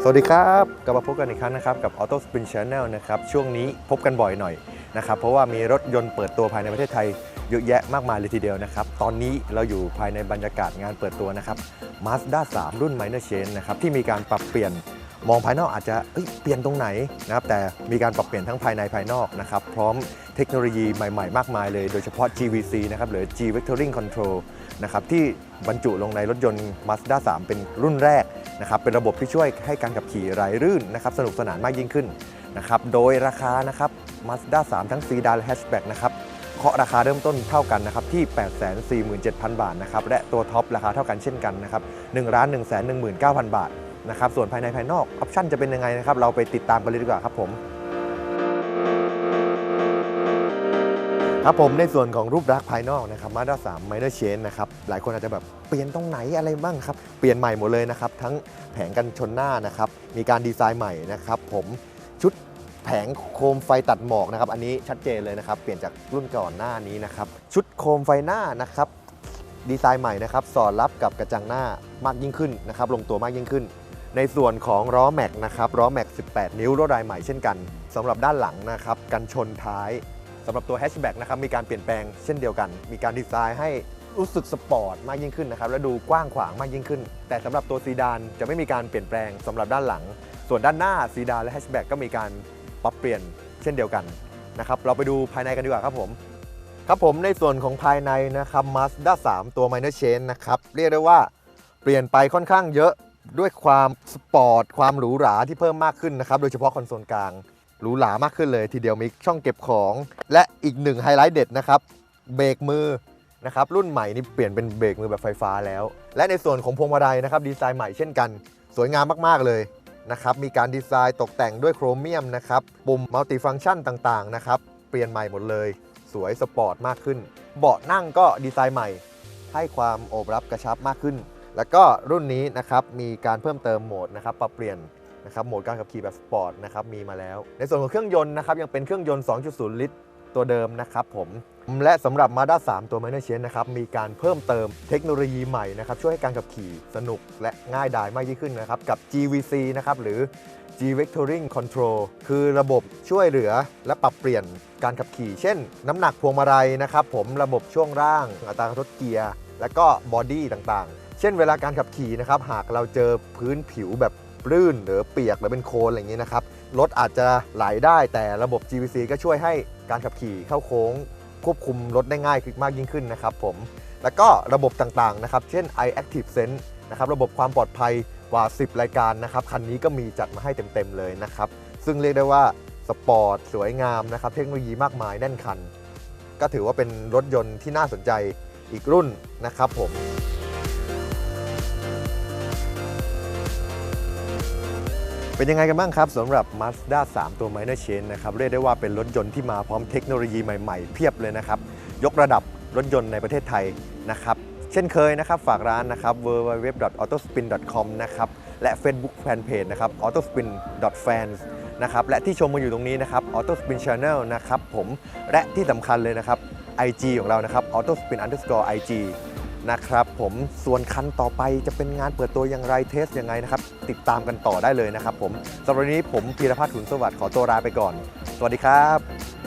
สวัสดีครับกลับมาพบกันอีกครั้งนะครับกับ Auto Spin Channel นะครับช่วงนี้พบกันบ่อยหน่อยนะครับเพราะว่ามีรถยนต์เปิดตัวภายในประเทศไทยเยอะแยะมากมายเลยทีเดียวนะครับ ตอนนี้เราอยู่ภายในบรรยากาศงานเปิดตัวนะครับ Mazda 3 รุ่น Minor Change นะครับที่มีการปรับเปลี่ยนมองภายนอกอาจจะเเปลี่ยนตรงไหนนะครับแต่มีการปรับเปลี่ยนทั้งภายในภายนอกนะครับพร้อมเทคโนโลยีใหม่ๆ มากมายเลย โดยเฉพาะ GVC นะครับหรือ G Vectoring Control นะครับที่บรรจุลงในรถยนต์ Mazda 3 เป็นรุ่นแรก นะครับเป็นระบบที่ช่วยให้การขับขี่ไหลลื่นนะครับสนุกสนานมากยิ่งขึ้นนะครับโดยราคานะครับ Mazda 3 ทั้งซีดานและแฮชแบ็กนะครับเคาะราคาเริ่มต้นเท่ากันนะครับที่ 847,000 บาทนะครับและตัวท็อปราคาเท่ากันเช่นกันนะครับ1 1 1 9 0 0 0 บาทนะครับส่วนภายในภายนอกออปชั่นจะเป็นยังไงนะครับเราไปติดตามกันเลยดีกว่าครับผม ครับผมในส่วนของรูปลักษณ์ภายนอกนะครับ Mazda 3 Minor Change นนะครับหลายคนอาจจะแบบเปลี่ยนตรงไหนอะไรบ้างครับ เปลี่ยนใหม่หมดเลยนะครับ ทั้งแผงกันชนหน้านะครับ มีการดีไซน์ใหม่นะครับ ผมชุดแผงโคมไฟตัดหมอกนะครับ อันนี้ชัดเจนเลยนะครับ เปลี่ยนจากรุ่นก่อนหน้านี้นะครับ ชุดโคมไฟหน้านะครับ ดีไซน์ใหม่นะครับ สอดรับกับกระจังหน้ามากยิ่งขึ้นนะครับ ลงตัวมากยิ่งขึ้น ในส่วนของล้อแม็กนะครับล้อแม็ก 18 นิ้วลวดลายใหม่เช่นกันสำหรับด้านหลังนะครับ กันชนท้าย สำหรับตัวแฮชแบ็กนะครับมีการเปลี่ยนแปลงเช่นเดียวกัน มีการดีไซน์ให้รู้สึกสปอร์ตมากยิ่งขึ้นนะครับและดูกว้างขวางมากยิ่งขึ้น แต่สำหรับตัวซีดานจะไม่มีการเปลี่ยนแปลงสำหรับด้านหลัง ส่วนด้านหน้าซีดานและแฮชแบ็กก็มีการปรับเปลี่ยนเช่นเดียวกันนะครับเราไปดูภายในกันดีกว่าครับผมครับผมในส่วนของภายในนะครับ Mazda 3 ตัว Minor Change นะครับ เรียกได้ว่าเปลี่ยนไปค่อนข้างเยอะด้วยความสปอร์ต ความหรูหราที่เพิ่มมากขึ้นนะครับ โดยเฉพาะคอนโซลกลาง หรูหรามากขึ้นเลย ทีเดียวมีช่องเก็บของ และอีกหนึ่งไฮไลท์เด็ดนะครับเบรกมือนะครับรุ่นใหม่นี่เปลี่ยนเป็นเบรกมือแบบไฟฟ้าแล้ว และในส่วนของพวงมาลัยนะครับดีไซน์ใหม่เช่นกัน สวยงามมากๆเลยนะครับมีการดีไซน์ตกแต่งด้วยโครเมียมนะครับปุ่มมัลติฟัง c t ชันต่างๆนะครับเปลี่ยนใหม่หมดเลย สวยสปอร์ตมากขึ้น เบาะนั่งก็ดีไซน์ใหม่ ให้ความโอบรับกระชับมากขึ้น แล้วก็รุ่นนี้นะครับมีการเพิ่มเติมโหมดนะครับปรับเปลี่ยน นะครับโหมดการขับขี่แบบสปอร์ตนะครับมีมาแล้ว ในส่วนของเครื่องยนต์นะครับยังเป็นเครื่องยนต์ 2.0 ลิตร ตัวเดิมนะครับผมและสำหรับ Mazda 3 ตัว Minor Change นะครับมีการเพิ่มเติมเทคโนโลยีใหม่นะครับช่วยให้การขับขี่สนุกและง่ายดายมากยิ่งขึ้นนะครับกับ GVC นะครับหรือ G Vectoring Control คือระบบช่วยเหลือและปรับเปลี่ยนการขับขี่ เช่น น้ำหนักพวงมาลัยนะครับผมระบบช่วงร่าง อัตราการทดเกียร์ และก็บอดี้ต่างๆ เช่นเวลาการขับขี่นะครับหากเราเจอพื้นผิวแบบ ลื่นหรือเปียกหรือเป็นโคลนอะไรอย่างนี้นะครับรถอาจจะไหลได้แต่ระบบ GVC ก็ช่วยให้การขับขี่เข้าโค้ง ควบคุมรถได้ง่ายขึ้นมากยิ่งขึ้นนะครับผมแล้วก็ระบบต่างๆนะครับเช่น iActive Sense นะครับระบบความปลอดภัยกว่า 10 รายการนะครับคันนี้ก็มีจัดมาให้เต็มๆเลยนะครับซึ่งเรียกได้ว่าสปอร์ตสวยงามนะครับเทคโนโลยีมากมายแน่นคัน ก็ถือว่าเป็นรถยนต์ที่น่าสนใจอีกรุ่นนะครับผม เป็นยังไงกันบ้างครับสำหรับ Mazda 3 ตัว Minor Change นะครับเรียกได้ว่าเป็นรถยนต์ที่มาพร้อมเทคโนโลยีใหม่ๆ เพียบเลยนะครับ ยกระดับรถยนต์ในประเทศไทยนะครับ เช่นเคยนะครับ ฝากร้านนะครับ www.autospin.com นะครับ และ Facebook Fanpage นะครับ autospin.fans นะครับและที่ชมมาอยู่ตรงนี้นะครับ autospin channel นะครับผมและที่สำคัญเลยนะครับ IG ของเรานะครับ autospin underscore IG นะครับผมส่วนคันต่อไปจะเป็นงานเปิดตัวอย่างไรเทสยังไงนะครับ ติดตามกันต่อได้เลยนะครับผมสำหรับวันนี้ผมพีรพัฒน์ขุนสวัสดิ์ขอตัวลาไปก่อน สวัสดีครับ